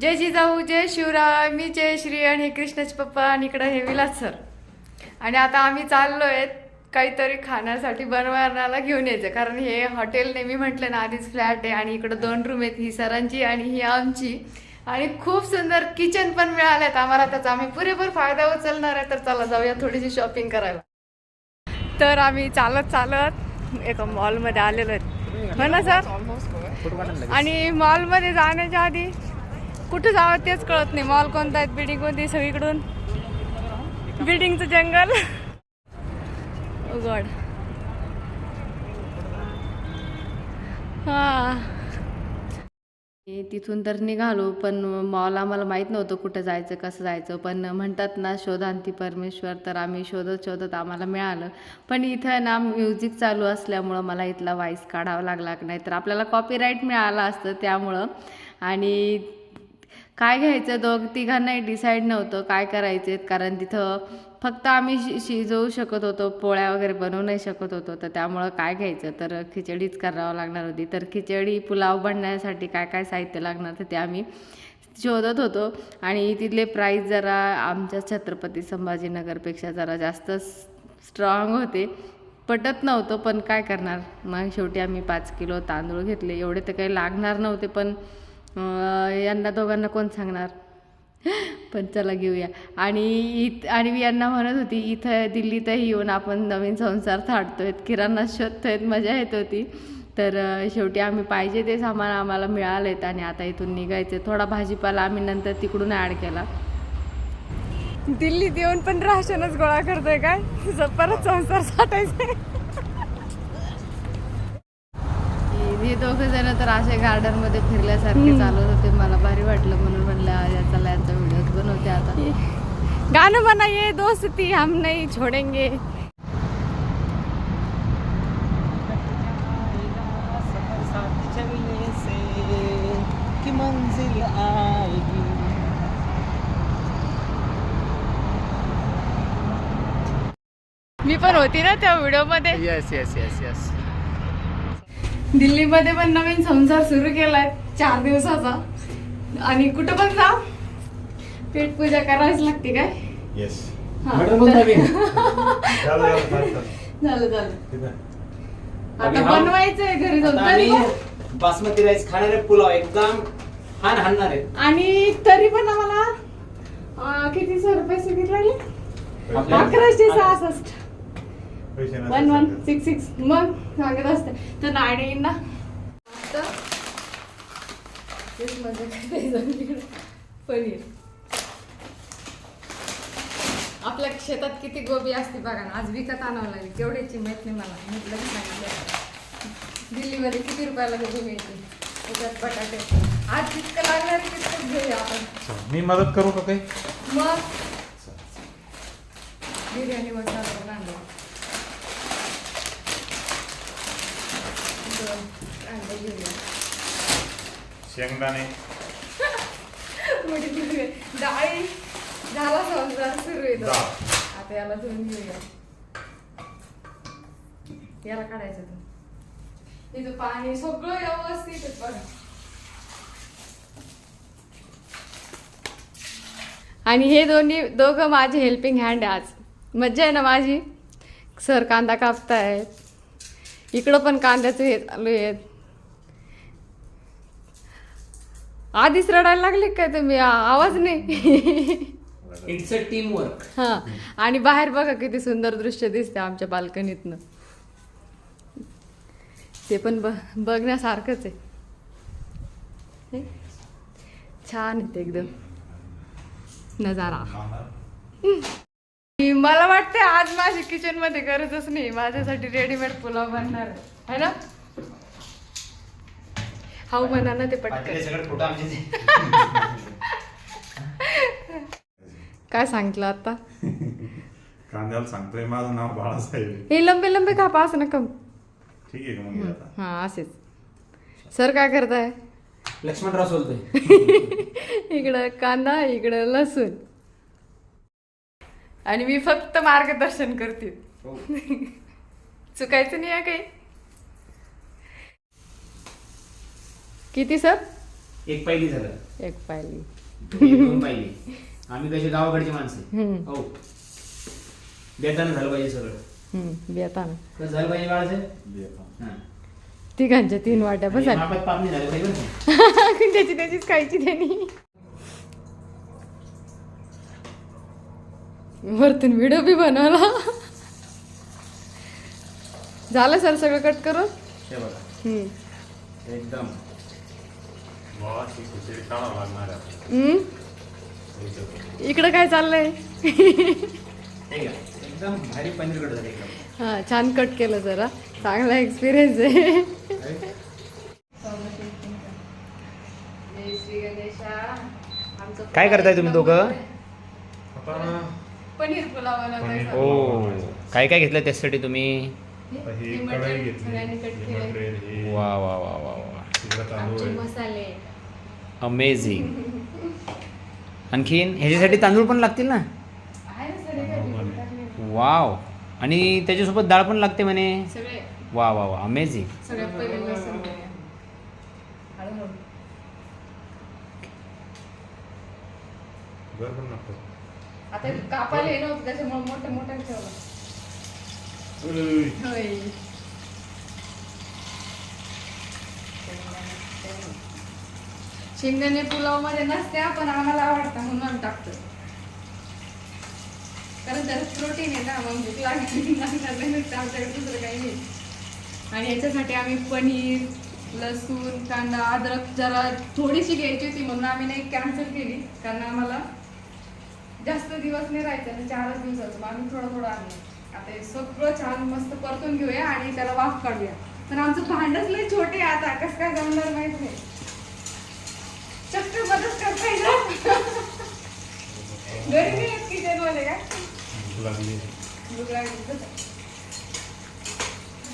जय जिजाऊ जय शिवराय मी जय श्री आणि हे कृष्णाचे पप्पा आणि इकडं हे विलास सर. आणि आता आम्ही चाललोय काहीतरी खाण्यासाठी बनवायला घेऊन यायचं. कारण हे हॉटेल नेहमी म्हटलं ना आधीच फ्लॅट आहे आणि इकडं दोन रूम आहेत ही सरांची आणि ही आमची. आणि खूप सुंदर किचन पण मिळालेत आम्हाला त्याचा. आम्ही पुरेपूर फायदा उचलणार आहे तर चला जाऊया थोडीशी शॉपिंग करायला. तर आम्ही चालत चालत एका मॉलमध्ये आलेलो आहेत. हो ना सर? आणि मॉलमध्ये जाण्याच्या आधी कुठं जावं तेच कळत नाही. मॉल कोणता आहेत बिल्डिंग कोणती सगळीकडून. बिल्डिंगचं जंगल गॉड हा. तिथून तर निघालो पण मॉल आम्हाला माहीत नव्हतं कुठं जायचं कसं जायचं. पण म्हणतात ना शोधांती परमेश्वर तर आम्ही शोधत शोधत आम्हाला मिळालं. पण इथं ना म्युझिक चालू असल्यामुळं मला इथला वाईस काढावा लागला नाही. तर आपल्याला कॉपीराईट मिळालं असतं त्यामुळं. आणि काय घ्यायचं? दोघ तिघांनाही डिसाईड नव्हतं काय करायचे कारण तिथं फक्त आम्ही शि शिजवू शकत होतो पोळ्या वगैरे बनवू नाही शकत होतो. तर त्यामुळं काय घ्यायचं? तर खिचडीच करावं लागणार होती. तर खिचडी पुलाव बनण्यासाठी काय काय साहित्य लागणार? तर ते आम्ही शोधत होतो. आणि तिथले प्राईस जरा आमच्या छत्रपती संभाजीनगरपेक्षा जरा जास्त स्ट्रॉंग होते. पटत नव्हतं पण काय करणार? मग शेवटी आम्ही पाच किलो तांदूळ घेतले. एवढे तर काही लागणार नव्हते पण यांना दोघांना कोण सांगणार? पण चला घेऊया. आणि इत आणि मी यांना म्हणत होती इथं दिल्लीतही येऊन आपण नवीन संसार थाटतोय किराणा शोधतोय मजा येत होती. तर शेवटी आम्ही पाहिजे ते सामान आम्हाला मिळालेत आणि आता इथून निघायचं थोडा भाजीपाला आम्ही नंतर तिकडून ॲड केला. दिल्लीत येऊन पण राशनच गोळा करतोय काय? परत संसार साठायचे तर असे गार्डनमध्ये फिरल्यासारखे चालत होते. मला भारी वाटलं म्हणून म्हणलं "आज या चला यांचा व्हिडिओ बनवते आता. गाणं बनाइए दोस्ती हम नहीं छोडेंगे. मंजिल आएगी मी पण होती ना त्या व्हिडिओमध्ये. येस येस येस येस दिल्लीमध्ये पण नवीन संसार सुरू केलाय चार दिवसाचा. आणि कुठं पण जा. पेट पूजा करावीच लागते काय? येस हा, झालं झालं आहे. आता हा- बनवायचंय घरी जाऊन. बासमती राईस खाणारे पुलाव एकदम हान हाणणार आहेत आणि तरी पण आम्हाला किती सर पैसे किती लागले? अकराशे सहासष्ट. One one. सिक्स सिक्स मग सांगत असते. तर नाणे येईन ना आता तेच मजा करायचं तिकडे. पनीर. आपल्या शेतात किती गोबी असते बघा ना आज विकत आणावं लागेल. केवढ्याची माहीत नाही मला. म्हटलं की सांगितलं दिल्लीमध्ये किती रुपयाला गोबी मिळते त्याच्यात बटाटे. आज जितकं लागणार तितकंच घेऊया आपण. मी मदत करू का काही? मग बिर्याणी मसाला दोन कांदे घेऊया शेंगदाणे. मोठी घेऊया डाळी झाला संसार सुरू येतो डाळ. आता याला धुवून घेऊया. याला काढायचं तू. इथं पाणी सगळं व्यवस्थित आहे बघा. आणि हे दोन्ही दोघं माझे हेल्पिंग हँड आज. मज्जा आहे ना माझी? सर कांदा कापतायत. इकडं पण कांद्याचं हे चालू आहेत. आधीच रडायला लागले काय तुम्ही? आवाज नाही. इट्स अ टीम वर्क हा. आणि बाहेर बघा किती सुंदर दृश्य दिसते आमच्या बाल्कनीतनं. ते पण ब बघण्यासारखंच आहे? छान आहे ते एकदम. नजारा. मला वाटते आज माझी किचनमध्ये गरजच नाही. माझ्यासाठी रेडीमेड पुलाव बनणार आहे. है ना? हाऊ म्हणा ना ते पटकन. काय सांगितलं आता? कांद्याला सांगतोय माझं नाव बाळासाहेब. हे लंबे लंबे कापा असं नका ठीक आहे मग हे आता? हा असेच. सर काय करताय? लक्ष्मणराव सोलतोय. इकडं कांदा इकडं लसूण. आणि मी फक्त मार्गदर्शन करते. चुकायचं नाही आहे काही? किती सर? एक पहिली झालं. एक दोन पाहिली आम्ही कशी गावाकडची माणसं हो. बेतानं झालं पाहिजे सगळं. बेताना. कसं झालं पाहिजे बाळाचं. हां. तिघांच्या तीन वाट्या बसा? त्याची त्याचीच खायची त्यांनी. वरतून व्हिडिओ बी बनवला झालं सर सगळं कट करून हे बघा हम्म. एकदम वा, ती खिचडी काढावं लागणार आहे आता. हम्म? याच्यात. इकडं काय चाललंय हे घ्या. एकदम भारी पनीर कट झालं एकदम हा छान कट केलं जरा चांगला एक्सपिरियन्स आहे काय करताय तुम्ही दोघं? आता पनीर पुलाव. ओ काय काय घेतलं त्याच्यासाठी तुम्ही आता ही हे कढई मटण घेतली सगळ्यांनी कट ही केलंय. मटेरियल, ही वा वा वा वा वा तिकडं तांदूळ आमचे आहे मसाले अमेझिंग आणखीन ह्याच्यासाठी तांदूळ पण लागतील ना आहे ना सर हे काय Normal. टाकले? वाव आणि त्याच्यासोबत डाळ पण लागते म्हणे सगळे वा वा वा अमेझिंग सगळ्यात. हळूहळू. बरं पण नको आता कापायला हे नव्हतं त्याच्यामुळे मोठं मोठं ठेवलं. होय. शेंगदाणे पुलावमध्ये नसते पण आम्हाला आवडतं म्हणून आम्ही टाकतो कारण त्यात प्रोटीन आहे ना मग भूक लागली आमच्याकडे दुसरं काही नाही. आणि याच्यासाठी आम्ही पनीर लसूण कांदा अद्रक जरा थोडीशी घ्यायची होती म्हणून आम्ही नाही कॅन्सल केली कारण आम्हाला जास्त दिवस नाही राहायचं ना चारच दिवसाचं. मग आम्ही थोडं थोडं आणलं आता हे सगळं छान मस्त परतून घेऊया आणि त्याला वाफ काढूया. पण आमचं भांडच लय छोटे आता. कसं काय जमणार माहीत नाही. चक्क मदत करता येईल घरी नाही किचनमध्ये.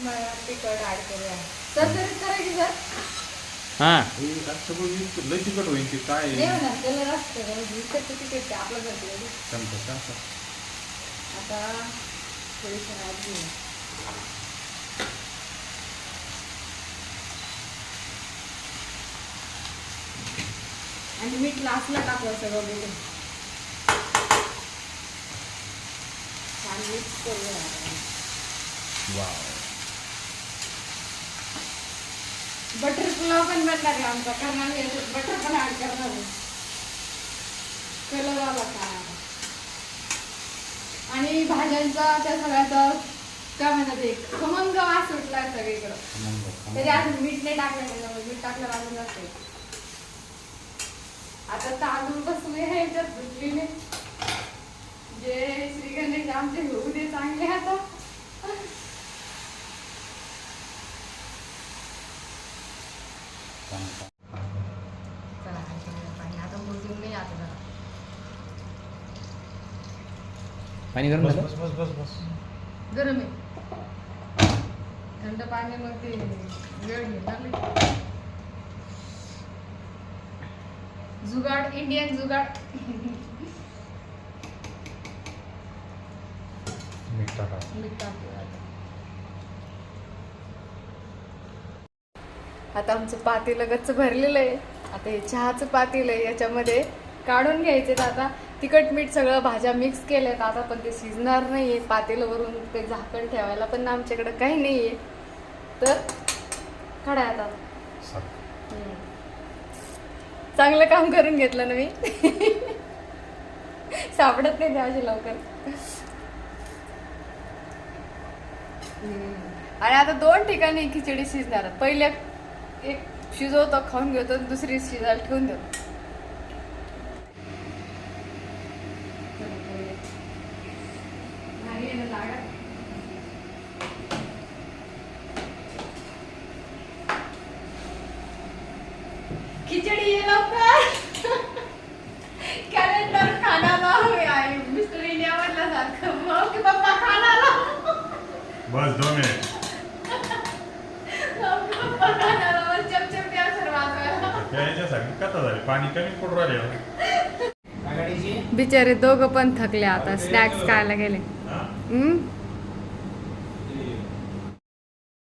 मला तिखट ऍड करूया. सर करायची सर? हां. हे लय तिखट होईल ती काय? नाही म्हणा कलर असतं विकत तिखट आपलं घरचं चमचा चमचा. आता थोडीशी हळद घेऊया. आणि मीठ लास्टला टाकलं सगळं मिळून. छान मिक्स करूया. वाव. बटर पुलाव पण बनणार आहे आमचा कारण आम्ही याच्यात बटर पण ऍड करणार आहे. कलर आला का? आणि भाज्यांचा त्या सगळ्याचा काय म्हणतात एक खमंग वास सुटलाय सगळीकडं. तरी अजून मीठ नाही टाकलं त्याच्यामुळे मीठ टाकलं अजून जाते आता तांदूळ बसले ह्याच्यात धुतलेले जे श्री गणेश आमचे होऊ दे चांगले आता. पाणी गरम बस झालं? बस बस बस बस. गरम आहे. थंड पाणी मग ते वेळ घेणार नाही. जुगाड इंडियन जुगाड. मीठ टाका. मीठ आता. आमचं पातेलं गच्च भरलेलं आहे. आता हे चहाचं पातेलं आहे याच्यामध्ये काढून घ्यायचे आता तिखट मीठ सगळं भाज्या मिक्स केल्यात आता पण ते शिजणार नाही आहे पातेलं वरून ते झाकण ठेवायला पण आमच्याकडे काही नाही आहे तर काढा आता. चांगलं काम करून घेतलं ना मी. सापडत नाही त्याशी लवकर. आणि आता दोन ठिकाणी खिचडी शिजणार. पहिले एक शिजवतो खाऊन घेतो दुसरी शिजायला ठेवून देतो. भारी आहे ना लागा? खिचडी ये लवकर. कॅलेंडर खानाला हवे आहे. मिस्टर इंडिया मधल्या सारखं. मग की पप्पा खानाला. बस दोन मिनिट कथा झाली पाणी कमी पडून राहिले. आघाडीची बिचारे दोघं पण थकले आता. स्नॅक्स खायला गेले. हा?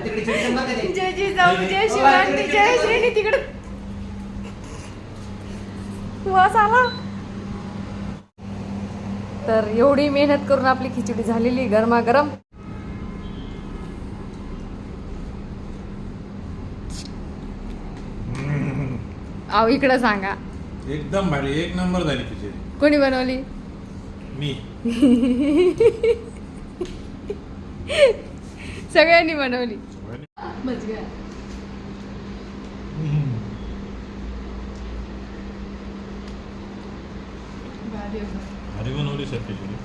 जय जय जय श्रेणी तिकडे. वास आला. तर एवढी मेहनत करून आपली खिचडी झालेली गरमागरम. अहो इकडं सांगा. एकदम भारी एक नंबर झाली खिचडी कोणी बनवली? मी. सगळ्यांनी बनवली. भारी बनवली सर खिचडी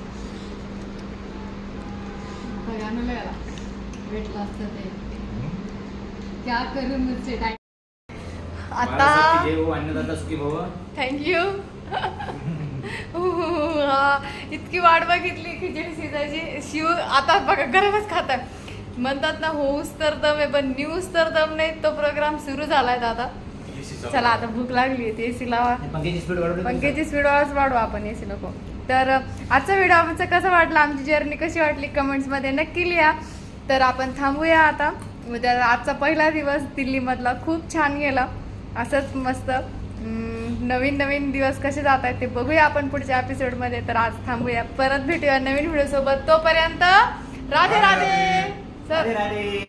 क्या करू मुझसे टाइम बाळासाहेब आता थँक्यू हा. इतकी वाट बघितली खिचडी शिजायची शिव आता बघा गरमच खात म्हणतात ना होऊस तर दम आहे पण न्यूज तर दम नाही तो प्रोग्राम सुरू झालाय दादा. चला आता भूक लागली आहे एसी लावा. पंख्याची स्पीड वाढच वाढवा आपण एसी नको. तर आजचा व्हिडिओ आमचा कसा वाटला? आमची जर्नी कशी वाटली? कमेंट्समध्ये नक्की लिहा. तर आपण थांबूया आता. उद्या आजचा पहिला दिवस दिल्लीमधला खूप छान गेला. असंच मस्त. नवीन नवीन दिवस कसे जात आहेत ते बघूया आपण पुढच्या एपिसोडमध्ये तर आज थांबूया. परत भेटूया नवीन व्हिडिओ सोबत. तोपर्यंत राधे राधे. सर